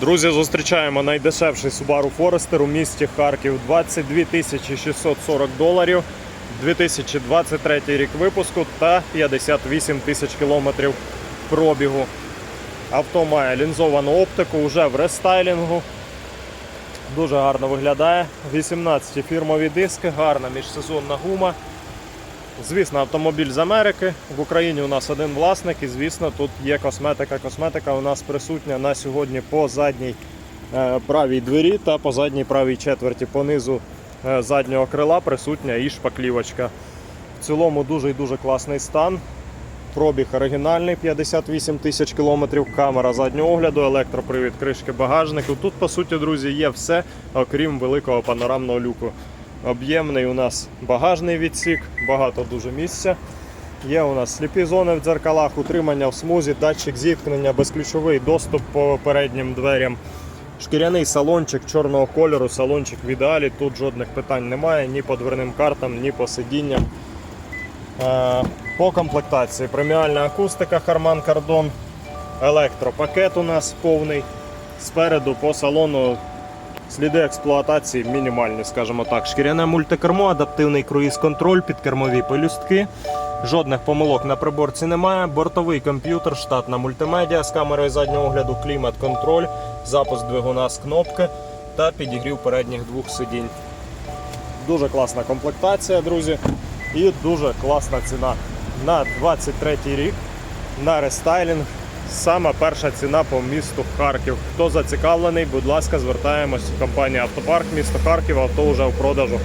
Друзі, зустрічаємо найдешевший Subaru Forester у місті Харків 22 640 доларів, 2023 рік випуску та 58 тисяч кілометрів пробігу. Авто має лінзовану оптику, вже в рестайлінгу. Дуже гарно виглядає. 18 фірмові диски, гарна міжсезонна гума. Звісно, автомобіль з Америки. В Україні у нас один власник, і звісно, тут є косметика. Косметика у нас присутня на сьогодні по задній е, правій двері та по задній правій четверті. По низу е, заднього крила присутня і шпаклівочка. В цілому дуже і дуже класний стан. Пробіг оригінальний 58 тисяч кілометрів, камера заднього огляду, електропривід кришки багажнику. Тут, по суті, друзі, є все, окрім великого панорамного люку. Об'ємний у нас багажний відсік, багато дуже місця. Є у нас сліпі зони в дзеркалах, утримання в смузі, датчик зіткнення, безключовий доступ по переднім дверям. Шкіряний салончик чорного кольору, салончик в ідеалі. Тут жодних питань немає ні по дверним картам, ні по сидінням. Е, По комплектації преміальна акустика Harman Kardon, електропакет у нас повний. Спереду по салону сліди експлуатації мінімальні, скажімо так. Шкіряне мультикермо, адаптивний круїз-контроль, підкермові пелюстки. Жодних помилок на приборці немає. Бортовий комп'ютер, штатна мультимедіа з камерою заднього огляду, клімат-контроль, запуск двигуна з кнопки та підігрів передніх двох сидінь. Дуже класна комплектація, друзі, і дуже класна ціна. На 23 рік на рестайлінг. Саме перша ціна по місту Харків. Хто зацікавлений, будь ласка, звертаємось в компанію Автопарк місто Харків, авто вже в продажу.